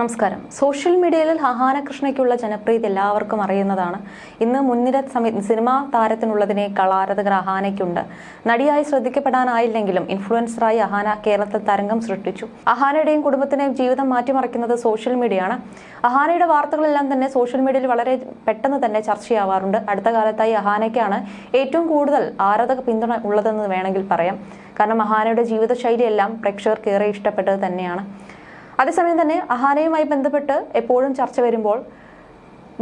നമസ്കാരം. സോഷ്യൽ മീഡിയയിൽ ഹഹാന കൃഷ്ണയ്ക്കുള്ള ജനപ്രീതി എല്ലാവർക്കും അറിയുന്നതാണ്. ഇന്ന് മുൻനിര സിനിമാ താരത്തിനുള്ളതിനേക്കാൾ ആരാധകർ അഹാനയ്ക്കുണ്ട് നടിയായി ശ്രദ്ധിക്കപ്പെടാനായില്ലെങ്കിലും ഇൻഫ്ലുവൻസറായി അഹാന കേരളത്തിൽ തരംഗം സൃഷ്ടിച്ചു. അഹാനയുടെയും കുടുംബത്തിനെയും ജീവിതം മാറ്റിമറിക്കുന്നത് സോഷ്യൽ മീഡിയയാണ്. അഹാനയുടെ വാർത്തകളെല്ലാം തന്നെ സോഷ്യൽ മീഡിയയിൽ വളരെ പെട്ടെന്ന് തന്നെ ചർച്ചയാവാറുണ്ട്. അടുത്ത കാലത്തായി അഹാനയ്ക്കാണ് ഏറ്റവും കൂടുതൽ ആരാധക പിന്തുണ ഉള്ളതെന്ന് വേണമെങ്കിൽ പറയാം. കാരണം അഹാനയുടെ ജീവിതശൈലിയെല്ലാം പ്രേക്ഷകർക്ക് ഏറെ ഇഷ്ടപ്പെട്ടത് തന്നെയാണ്. അതേസമയം തന്നെ അഹാനയുമായി ബന്ധപ്പെട്ട് എപ്പോഴും ചർച്ച വരുമ്പോൾ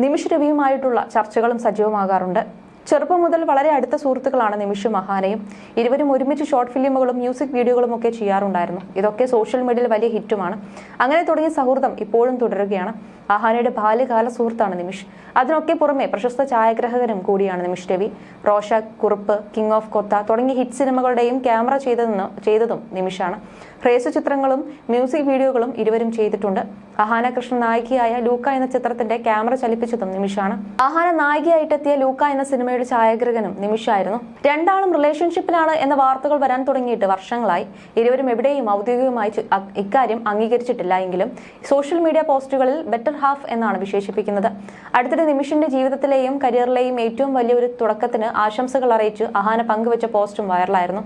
നിമിഷ് രവിയുമായിട്ടുള്ള ചർച്ചകളും സജീവമാകാറുണ്ട്. ചെറുപ്പം മുതൽ വളരെ അടുത്ത സുഹൃത്തുക്കളാണ് നിമിഷും അഹാനയും ഇരുവരും ഒരുമിച്ച് ഷോർട്ട് ഫിലിമുകളും മ്യൂസിക് വീഡിയോകളും ഒക്കെ ചെയ്യാറുണ്ടായിരുന്നു. ഇതൊക്കെ സോഷ്യൽ മീഡിയയിൽ വലിയ ഹിറ്റുമാണ് അങ്ങനെ തുടങ്ങിയ സൗഹൃദം ഇപ്പോഴും തുടരുകയാണ്. അഹാനയുടെ ബാല്യകാല സുഹൃത്താണ് നിമിഷ്. അതിനൊക്കെ പുറമെ പ്രശസ്ത ഛായാഗ്രഹകനും കൂടിയാണ് Nimish Ravi. Rorschach Kurup King of Kotha തുടങ്ങിയ ഹിറ്റ് സിനിമകളുടെയും ക്യാമറ ചെയ്തതെന്ന് ചെയ്തതും നിമിഷാണ്. ഹ്രേസ് ചിത്രങ്ങളും മ്യൂസിക് വീഡിയോകളും ഇരുവരും ചെയ്തിട്ടുണ്ട്. അഹാന കൃഷ്ണൻ നായികയായ ലൂക്ക എന്ന ചിത്രത്തിന്റെ ക്യാമറ ചലിപ്പിച്ചതും നിമിഷാണ്. അഹാന നായികയായിട്ടെത്തിയ ലൂക്ക എന്ന സിനിമയുടെ ഛായാഗ്രഹനും നിമിഷായിരുന്നു. രണ്ടാളും റിലേഷൻഷിപ്പിലാണ് എന്ന വാർത്തകൾ വരാൻ തുടങ്ങിയിട്ട് വർഷങ്ങളായി. ഇരുവരും എവിടെയും ഔദ്യോഗികമായി ഇക്കാര്യം അംഗീകരിച്ചിട്ടില്ല എങ്കിലും സോഷ്യൽ മീഡിയ പോസ്റ്റുകളിൽ ബെറ്റർ ഹാഫ് എന്നാണ് വിശേഷിപ്പിക്കുന്നത്. അടുത്തിടെ നിമിഷിന്റെ ജീവിതത്തിലെയും കരിയറിലെയും ഏറ്റവും വലിയൊരു തുടക്കത്തിന് ആശംസകൾ അറിയിച്ച് അഹാന പങ്കുവച്ച പോസ്റ്റും വൈറലായിരുന്നു.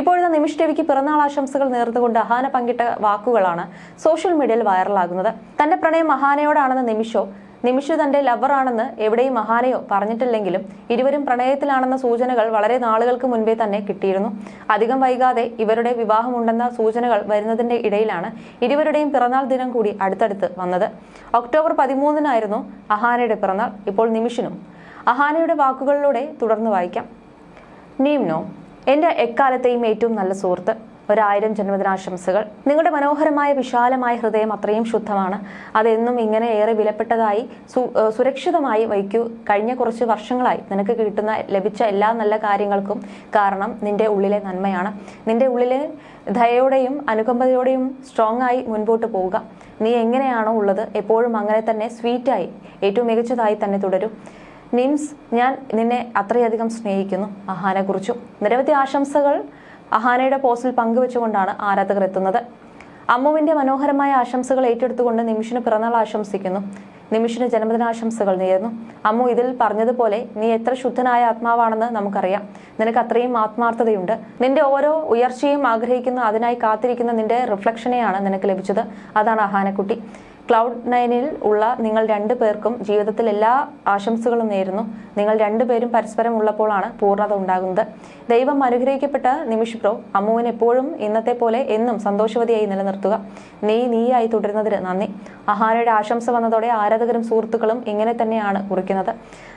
ഇപ്പോഴത്തെ നിമിഷ് രവിക്ക് പിറന്നാൾ ആശംസകൾ നേർന്നുകൊണ്ട് അഹാന പങ്കിട്ട വാക്കുകളാണ് സോഷ്യൽ മീഡിയയിൽ വൈറലാകുന്നത്. തന്റെ പ്രണയം അഹാനയോടാണെന്ന് നിമിഷോ നിമിഷ് തന്റെ ലവറാണെന്ന് എവിടെയും മഹാനയോ പറഞ്ഞിട്ടില്ലെങ്കിലും ഇരുവരും പ്രണയത്തിലാണെന്ന സൂചനകൾ വളരെ നാളുകൾക്ക് മുൻപേ തന്നെ കിട്ടിയിരുന്നു. അധികം വൈകാതെ ഇവരുടെ വിവാഹമുണ്ടെന്ന സൂചനകൾ വരുന്നതിന്റെ ഇടയിലാണ് ഇരുവരുടെയും പിറന്നാൾ ദിനം കൂടി അടുത്തടുത്ത് വന്നത്. ഒക്ടോബർ പതിമൂന്നിനായിരുന്നു അഹാനയുടെ പിറന്നാൾ. ഇപ്പോൾ നിമിഷനും അഹാനയുടെ വാക്കുകളിലൂടെ തുടർന്ന് വായിക്കാം. നീംനോ എന്റെ എക്കാലത്തെയും ഏറ്റവും നല്ല സുഹൃത്ത്. ഒരായിരം ജന്മദിനാശംസകൾ. നിങ്ങളുടെ മനോഹരമായ വിശാലമായ ഹൃദയം അത്രയും ശുദ്ധമാണ്. അതെന്നും ഇങ്ങനെ ഏറെ വിലപ്പെട്ടതായി സുരക്ഷിതമായി വയ്ക്കൂ. കഴിഞ്ഞ കുറച്ച് വർഷങ്ങളായി നിനക്ക് കിട്ടുന്ന ലഭിച്ച എല്ലാ നല്ല കാര്യങ്ങൾക്കും കാരണം നിന്റെ ഉള്ളിലെ നന്മയാണ്. നിന്റെ ഉള്ളിലെ ദയയോടെയും അനുകമ്പതയോടെയും സ്ട്രോങ് ആയി മുൻപോട്ട് പോവുക. നീ എങ്ങനെയാണോ ഉള്ളത് എപ്പോഴും അങ്ങനെ തന്നെ സ്വീറ്റായി ഏറ്റവും മികച്ചതായി തന്നെ തുടരും. നിംസ് ഞാൻ നിന്നെ അത്രയധികം സ്നേഹിക്കുന്നു. അഹാനെ കുറിച്ചും നിരവധി ആശംസകൾ അഹാനയുടെ പോസ്റ്റിൽ പങ്കുവെച്ചുകൊണ്ടാണ് ആരാധകർ എത്തുന്നത്. അമ്മുവിന്റെ മനോഹരമായ ആശംസകൾ ഏറ്റെടുത്തുകൊണ്ട് നിമിഷിന് പിറന്നാൾ ആശംസിക്കുന്നു. നിമിഷിന് ജന്മദിനാശംസകൾ നേരുന്നു. അമ്മു ഇതിൽ പറഞ്ഞതുപോലെ നീ എത്ര ശുദ്ധനായ ആത്മാവാണെന്ന് നമുക്കറിയാം. നിനക്ക് അത്രയും ആത്മാർത്ഥതയുണ്ട്. നിന്റെ ഓരോ ഉയർച്ചയും ആഗ്രഹിക്കുന്ന അതിനായി കാത്തിരിക്കുന്ന നിന്റെ റിഫ്ലക്ഷനെയാണ് നിനക്ക് ലഭിച്ചത്. അതാണ് അഹാനക്കുട്ടി. ക്ലൗഡ് നയനിൽ ഉള്ള നിങ്ങൾ രണ്ടു പേർക്കും ജീവിതത്തിൽ എല്ലാ ആശംസകളും നേരുന്നു. നിങ്ങൾ രണ്ടുപേരും പരസ്പരം ഉള്ളപ്പോഴാണ് പൂർണത ഉണ്ടാകുന്നത്. ദൈവം അനുഗ്രഹിക്കപ്പെട്ട നിമിഷ് ബ്രോ എപ്പോഴും ഇന്നത്തെ പോലെ എന്നും സന്തോഷവതിയായി നിലനിർത്തുക. നീ നീയായി തുടരുന്നതിന് നന്ദി. മഹാനയുടെ ആശംസ വന്നതോടെ ആരാധകരും സുഹൃത്തുക്കളും ഇങ്ങനെ തന്നെയാണ് കുറിക്കുന്നത്.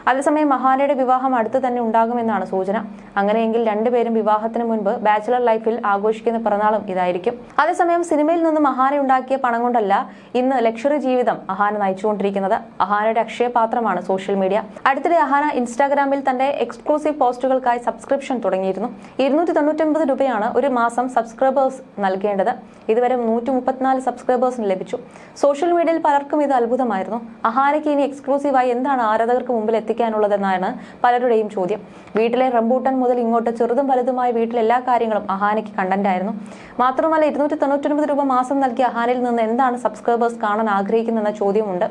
അതേസമയം മഹാനയുടെ വിവാഹം അടുത്ത് തന്നെ ഉണ്ടാകുമെന്നാണ് സൂചന. അങ്ങനെയെങ്കിൽ രണ്ടുപേരും വിവാഹത്തിന് മുൻപ് ബാച്ചലർ ലൈഫിൽ ആഘോഷിക്കുന്ന പിറന്നാളും ഇതായിരിക്കും. അതേസമയം സിനിമയിൽ നിന്ന് മഹാന ഉണ്ടാക്കിയ പണം കൊണ്ടല്ല ഇന്ന് ലക്ഷറി ജീവിതം അഹാന നയിച്ചുകൊണ്ടിരിക്കുന്നത് അഹാനയുടെ അക്ഷയപാത്രമാണ് സോഷ്യൽ മീഡിയ. അടുത്തിടെ അഹാന ഇൻസ്റ്റാഗ്രാമിൽ തന്റെ എക്സ്ക്ലൂസീവ് പോസ്റ്റുകൾക്കായി സബ്സ്ക്രിപ്ഷൻ തുടങ്ങിയിരുന്നു. ഇരുന്നൂറ്റി രൂപയാണ് ഒരു മാസം സബ്സ്ക്രൈബേഴ്സ് നൽകേണ്ടത്. ഇതുവരെ നൂറ്റി മുപ്പത്തിനാല് സബ്സ്ക്രൈബേഴ്സിന് ലഭിച്ചു. സോഷ്യൽ മീഡിയയിൽ പലർക്കും ഇത് അത്ഭുതമായിരുന്നു. അഹാനയ്ക്ക് ഇനി എക്സ്ക്ലൂസീവായി എന്താണ് ആരാധകർക്ക് മുമ്പിൽ എത്തിക്കാനുള്ളതെന്നാണ് പലരുടെയും ചോദ്യം. വീട്ടിലെ റംബൂട്ടൻ മുതൽ ഇങ്ങോട്ട് ചെറുതും വലുതുമായ വീട്ടിലെ എല്ലാ കാര്യങ്ങളും അഹാനയ്ക്ക് കണ്ടന്റായിരുന്നു മാത്രമല്ല ഇരുന്നൂറ്റി തൊണ്ണൂറ്റൊൻപത് രൂപ മാസം നൽകിയ അഹാനിൽ നിന്ന് എന്താണ് സബ്സ്ക്രൈബേഴ്സ് കാണാൻ ആഗ്രഹിക്കുന്നതെന്ന ചോദ്യമുണ്ട്.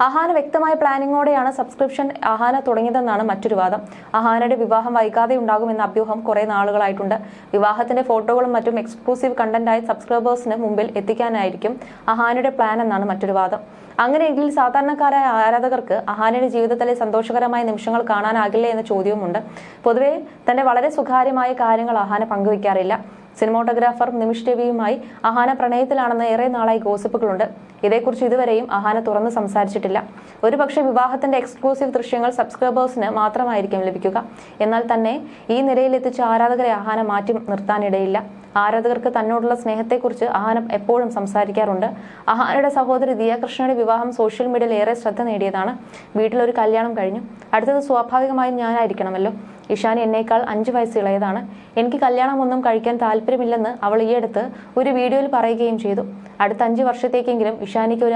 അഹാന വ്യക്തമായ പ്ലാനിങ്ങോടെയാണ് സബ്സ്ക്രിപ്ഷൻ അഹാന തുടങ്ങിയതെന്നാണ് മറ്റൊരു വാദം. അഹാനയുടെ വിവാഹം വൈകാതെ ഉണ്ടാകുമെന്ന അഭ്യൂഹം കുറെ നാളുകളായിട്ടുണ്ട്. വിവാഹത്തിന്റെ ഫോട്ടോകളും മറ്റും എക്സ്ക്ലൂസീവ് കണ്ടന്റായി സബ്സ്ക്രൈബേഴ്സിന് മുമ്പിൽ എത്തിക്കാനായിരിക്കും അഹാനയുടെ പ്ലാൻ എന്നാണ് മറ്റൊരു വാദം. അങ്ങനെയെങ്കിൽ സാധാരണക്കാരായ ആരാധകർക്ക് അഹാനയുടെ ജീവിതത്തിലെ സന്തോഷകരമായ നിമിഷങ്ങൾ കാണാനാകില്ലേ എന്ന ചോദ്യവുമുണ്ട്. പൊതുവെ തന്റെ വളരെ സ്വകാര്യമായ കാര്യങ്ങൾ അഹാന പങ്കുവയ്ക്കാറില്ല സിനിമോട്ടോഗ്രാഫർ നിമിഷ് രവിയുമായി അഹാന പ്രണയത്തിലാണെന്ന് ഏറെ നാളായി ഗോസിപ്പുകളുണ്ട്. ഇതേക്കുറിച്ച് ഇതുവരെയും അഹാന തുറന്ന് സംസാരിച്ചിട്ടില്ല. ഒരുപക്ഷെ വിവാഹത്തിന്റെ എക്സ്ക്ലൂസീവ് ദൃശ്യങ്ങൾ സബ്സ്ക്രൈബേഴ്സിന് മാത്രമായിരിക്കും ലഭിക്കുക. എന്നാൽ തന്നെ ഈ നിലയിലെത്തിച്ച ആരാധകരെ അഹാന മാറ്റി നിർത്താനിടയില്ല. ആരാധകർക്ക് തന്നോടുള്ള സ്നേഹത്തെക്കുറിച്ച് അഹാന എപ്പോഴും സംസാരിക്കാറുണ്ട്. അഹാനയുടെ സഹോദരി ദിയാകൃഷ്ണയുടെ വിവാഹം സോഷ്യൽ മീഡിയയിൽ ഏറെ ശ്രദ്ധ നേടിയതാണ്. വീട്ടിലൊരു കല്യാണം കഴിഞ്ഞു. അടുത്തത് സ്വാഭാവികമായും ഞാനായിരിക്കണമല്ലോ. ഇഷാനി എന്നേക്കാൾ അഞ്ച് വയസ്സ് ഇളയതാണ് എനിക്ക് കല്യാണമൊന്നും കഴിക്കാൻ താല്പര്യമില്ലെന്ന് അവൾ ഈയടുത്ത് ഒരു വീഡിയോയിൽ പറയുകയും ചെയ്തു. അടുത്ത അഞ്ച് വർഷത്തേക്കെങ്കിലും ഇഷാനിക്ക് ഒരു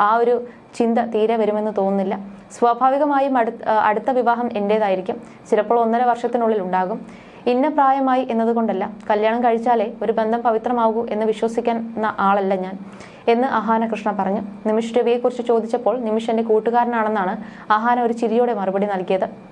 ആ- ഒരു ചിന്ത തീരെ വരുമെന്ന് തോന്നുന്നില്ല. സ്വാഭാവികമായും അടുത്ത വിവാഹം എന്റേതായിരിക്കും ചിലപ്പോൾ ഒന്നര വർഷത്തിനുള്ളിൽ ഉണ്ടാകും. ഇന്ന പ്രായമായി എന്നതുകൊണ്ടല്ല. കല്യാണം കഴിച്ചാലേ ഒരു ബന്ധം പവിത്രമാകൂ എന്ന് വിശ്വസിക്കുന്ന ആളല്ല ഞാൻ എന്ന് അഹാന കൃഷ്ണ പറഞ്ഞു. നിമിഷ് രവിയെക്കുറിച്ച് ചോദിച്ചപ്പോൾ നിമിഷ് എന്റെ കൂട്ടുകാരനാണെന്നാണ് അഹാന ഒരു ചിരിയോടെ മറുപടി നൽകിയത്.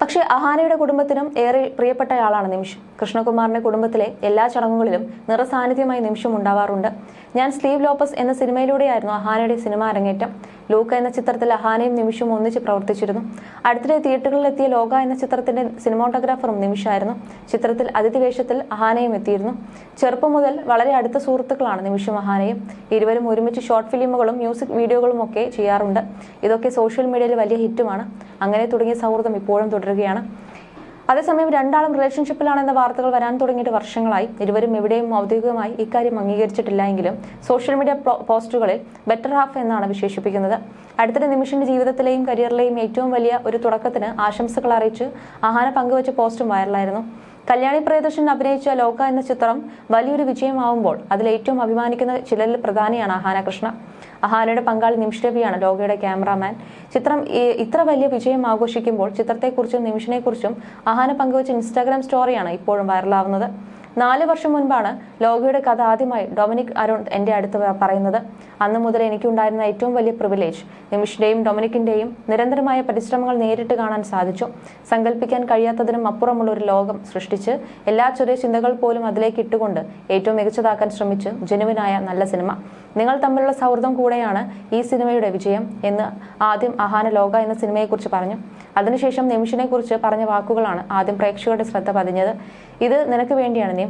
പക്ഷേ അഹാനയുടെ കുടുംബത്തിനും ഏറെ പ്രിയപ്പെട്ടയാളാണ് നിമിഷം. കൃഷ്ണകുമാറിന്റെ കുടുംബത്തിലെ എല്ലാ ചടങ്ങുകളിലും നിറസാന്നിധ്യമായി നിമിഷം ഉണ്ടാവാറുണ്ട്. ഞാൻ സ്റ്റീവ് ലോപ്പസ് എന്ന സിനിമയിലൂടെയായിരുന്നു അഹാനയുടെ സിനിമ അരങ്ങേറ്റം. ലൂക്ക എന്ന ചിത്രത്തിൽ അഹാനയും നിമിഷവും ഒന്നിച്ച് പ്രവർത്തിച്ചിരുന്നു. അടുത്തിടെ തിയേറ്ററുകളിലെത്തിയ ലോക എന്ന ചിത്രത്തിന്റെ സിനിമോട്ടോഗ്രാഫറും നിമിഷമായിരുന്നു ചിത്രത്തിൽ അതിഥി വേഷത്തിൽ അഹാനയും എത്തിയിരുന്നു. ചെറുപ്പം മുതൽ വളരെ അടുത്ത സുഹൃത്തുക്കളാണ് നിമിഷും അഹാനയും. ഇരുവരും ഒരുമിച്ച് ഷോർട്ട് ഫിലിമുകളും മ്യൂസിക് വീഡിയോകളും ഒക്കെ ചെയ്യാറുണ്ട്. ഇതൊക്കെ സോഷ്യൽ മീഡിയയിൽ വലിയ ഹിറ്റുമാണ്. അങ്ങനെ തുടങ്ങിയ സൗഹൃദം ഇപ്പോഴും തുടരുകയാണ്. അതേസമയം രണ്ടാളും റിലേഷൻഷിപ്പിലാണെന്ന വാർത്തകൾ വരാൻ തുടങ്ങിയിട്ട് വർഷങ്ങളായി. ഇരുവരും എവിടെയും ഔദ്യോഗികമായി ഇക്കാര്യം അംഗീകരിച്ചിട്ടില്ല എങ്കിലും സോഷ്യൽ മീഡിയ പോസ്റ്റുകളിൽ ബെറ്റർ ഹാഫ് എന്നാണ് വിശേഷിപ്പിക്കുന്നത്. അടുത്തിടെ നിമിഷിന്റെ ജീവിതത്തിലെയും കരിയറിലെയും ഏറ്റവും വലിയ ഒരു തുടക്കത്തിന് ആശംസകൾ അറിയിച്ച് ആഹാരം പങ്കുവച്ച പോസ്റ്റും വൈറലായിരുന്നു കല്യാണി പ്രിയദർശൻ അഭിനയിച്ച ലോക എന്ന ചിത്രം വലിയൊരു വിജയമാവുമ്പോൾ അതിൽ ഏറ്റവും അഭിമാനിക്കുന്ന ചിലരിൽ പ്രധാനിയാണ് അഹാന കൃഷ്ണ. അഹാനയുടെ പങ്കാളി നിമിഷ് രവിയാണ് ലോകയുടെ ക്യാമറാമാൻ. ചിത്രം ഇത്ര വലിയ വിജയം ആഘോഷിക്കുമ്പോൾ ചിത്രത്തെക്കുറിച്ചും നിമിഷിനെക്കുറിച്ചും അഹാന പങ്കുവച്ച ഇൻസ്റ്റാഗ്രാം സ്റ്റോറിയാണ് ഇപ്പോഴും വൈറലാവുന്നത്. നാല് വർഷം മുൻപാണ് ലോകയുടെ കഥ ആദ്യമായി ഡൊമിനിക് അരുൺ എന്റെ അടുത്ത് പറയുന്നത്. അന്ന് മുതൽ എനിക്കുണ്ടായിരുന്ന ഏറ്റവും വലിയ പ്രിവിലേജ് നിമിഷിന്റെയും ഡൊമിനിക്കിന്റെയും നിരന്തരമായ പരിശ്രമങ്ങൾ നേരിട്ട് കാണാൻ സാധിച്ചു. സങ്കല്പിക്കാൻ കഴിയാത്തതിനും അപ്പുറമുള്ള ഒരു ലോകം സൃഷ്ടിച്ച് എല്ലാ ചെറിയ ചിന്തകൾ പോലും അതിലേക്ക് ഇട്ടുകൊണ്ട് ഏറ്റവും മികച്ചതാക്കാൻ ശ്രമിച്ചു ജനുവിനായ നല്ല സിനിമ. നിങ്ങൾ തമ്മിലുള്ള സൗഹൃദം കൂടെയാണ് ഈ സിനിമയുടെ വിജയം എന്ന് ആദ്യം അഹാന ലോക എന്ന സിനിമയെക്കുറിച്ച് പറഞ്ഞു. അതിനുശേഷം നിമിഷിനെ കുറിച്ച് പറഞ്ഞ വാക്കുകളാണ് ആദ്യം പ്രേക്ഷകരുടെ ശ്രദ്ധ പതിഞ്ഞത്. ഇത് നിനക്ക് വേണ്ടിയാണ് നീ.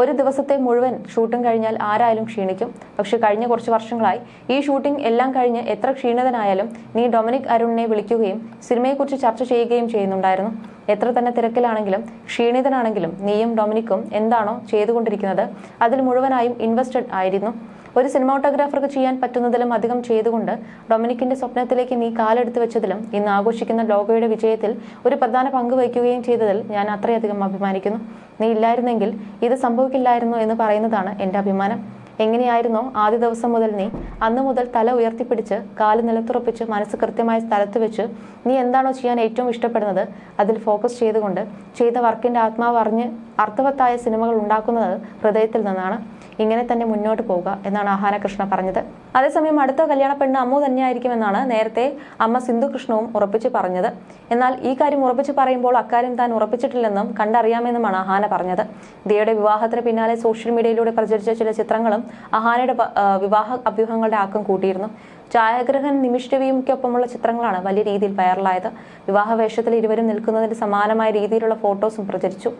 ഒരു ദിവസത്തെ മുഴുവൻ ഷൂട്ടിംഗ് കഴിഞ്ഞാൽ ആരായാലും ക്ഷീണിക്കും. പക്ഷെ കഴിഞ്ഞ കുറച്ച് വർഷങ്ങളായി ഈ ഷൂട്ടിംഗ് എല്ലാം കഴിഞ്ഞ് എത്ര ക്ഷീണിതനായാലും നീ ഡൊമിനിക് അരുണിനെ വിളിക്കുകയും സിനിമയെക്കുറിച്ച് ചർച്ച ചെയ്യുകയും ചെയ്യുന്നുണ്ടായിരുന്നു. എത്ര തന്നെ തിരക്കിലാണെങ്കിലും ക്ഷീണിതനാണെങ്കിലും നീയും ഡൊമിനിക്കും എന്താണോ ചെയ്തുകൊണ്ടിരിക്കുന്നത് അതിൽ മുഴുവനായും ഇൻവെസ്റ്റഡ് ആയിരുന്നു. ഒരു സിനിമാട്ടോഗ്രാഫർക്ക് ചെയ്യാൻ പറ്റുന്നതിലും അധികം ചെയ്തുകൊണ്ട് ഡൊമിനിക്കിന്റെ സ്വപ്നത്തിലേക്ക് നീ കാലെടുത്ത് വെച്ചതിലും ഇന്ന് ആഘോഷിക്കുന്ന ലോഗോയുടെ വിജയത്തിൽ ഒരു പ്രധാന പങ്ക് വഹിക്കുകയും ചെയ്തതിൽ ഞാൻ അത്രയധികം അഭിമാനിക്കുന്നു. നീ ഇല്ലായിരുന്നെങ്കിൽ ഇത് സംഭവിക്കില്ലായിരുന്നു എന്ന് പറയുന്നതാണ് എന്റെ അഭിമാനം. എങ്ങനെയായിരുന്നോ ആദ്യ ദിവസം മുതൽ നീ. അന്ന് മുതൽ തല ഉയർത്തിപ്പിടിച്ച് കാൽ നിലത്തുറപ്പിച്ച് മനസ്സ് കൃത്യമായ സ്ഥലത്ത് വെച്ച് നീ എന്താണോ ചെയ്യാൻ ഏറ്റവും ഇഷ്ടപ്പെടുന്നത്? അതിൽ ഫോക്കസ് ചെയ്തുകൊണ്ട് ചെയ്ത വർക്കിന്റെ ആത്മാവ് അറിഞ്ഞ് അർത്ഥവത്തായ സിനിമകൾ ഉണ്ടാക്കുന്നത് ഹൃദയത്തിൽ നിന്നാണ്. ഇങ്ങനെ തന്നെ മുന്നോട്ട് പോവുക എന്നാണ് ആഹാന കൃഷ്ണ പറഞ്ഞത്. അതേസമയം അടുത്ത കല്യാണ പെണ്ണ് അമ്മു തന്നെയായിരിക്കുമെന്നാണ് നേരത്തെ അമ്മ സിന്ധു കൃഷ്ണവും ഉറപ്പിച്ച് പറഞ്ഞത്. എന്നാൽ ഈ കാര്യം ഉറപ്പിച്ച് പറയുമ്പോൾ അക്കാര്യം താൻ ഉറപ്പിച്ചിട്ടില്ലെന്നും കണ്ടറിയാമെന്നുമാണ് ആഹാന പറഞ്ഞത്. ദിയയുടെ വിവാഹത്തിന് പിന്നാലെ സോഷ്യൽ മീഡിയയിലൂടെ പ്രചരിച്ച ചില ചിത്രങ്ങളും അഹാനയുടെ വിവാഹ അഭ്യൂഹങ്ങളുടെ ആക്കം കൂട്ടിയിരുന്നു. ഛായാഗ്രഹൻ നിമിഷ് രവിയുമൊക്കൊപ്പമുള്ള ചിത്രങ്ങളാണ് വലിയ രീതിയിൽ വൈറലായത്. വിവാഹ വേഷത്തിൽ ഇരുവരും നിൽക്കുന്നതിന് സമാനമായ രീതിയിലുള്ള ഫോട്ടോസും പ്രചരിച്ചു.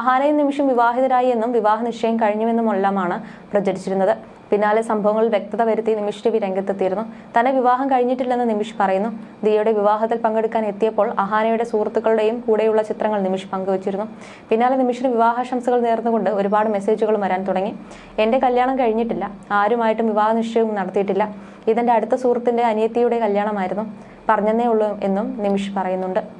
അഹാനയും നിമിഷം വിവാഹിതരായി എന്നും വിവാഹ നിശ്ചയം കഴിഞ്ഞുവെന്നുമെല്ലാമാണ് പ്രചരിച്ചിരുന്നത്. പിന്നാലെ സംഭവങ്ങളിൽ വ്യക്തത വരുത്തി നിമിഷ് രവി രംഗത്തെത്തിയിരുന്നു. തന്നെ വിവാഹം കഴിഞ്ഞിട്ടില്ലെന്ന് നിമിഷ് പറയുന്നു. ദിയയുടെ വിവാഹത്തിൽ പങ്കെടുക്കാൻ എത്തിയപ്പോൾ അഹാനയുടെ സുഹൃത്തുക്കളുടെയും കൂടെയുള്ള ചിത്രങ്ങൾ നിമിഷ് പങ്കുവച്ചിരുന്നു. പിന്നാലെ നിമിഷിന് വിവാഹാശംസകൾ നേർന്നുകൊണ്ട് ഒരുപാട് മെസ്സേജുകൾ വരാൻ തുടങ്ങി. എന്റെ കല്യാണം കഴിഞ്ഞിട്ടില്ല. ആരുമായിട്ടും വിവാഹ നിശ്ചയവും നടത്തിയിട്ടില്ല. ഇതെന്റെ അടുത്ത സുഹൃത്തിന്റെ അനിയത്തിയുടെ കല്യാണമായിരുന്നു. പറഞ്ഞെന്നേ ഉള്ളൂ എന്നും നിമിഷ് പറയുന്നുണ്ട്.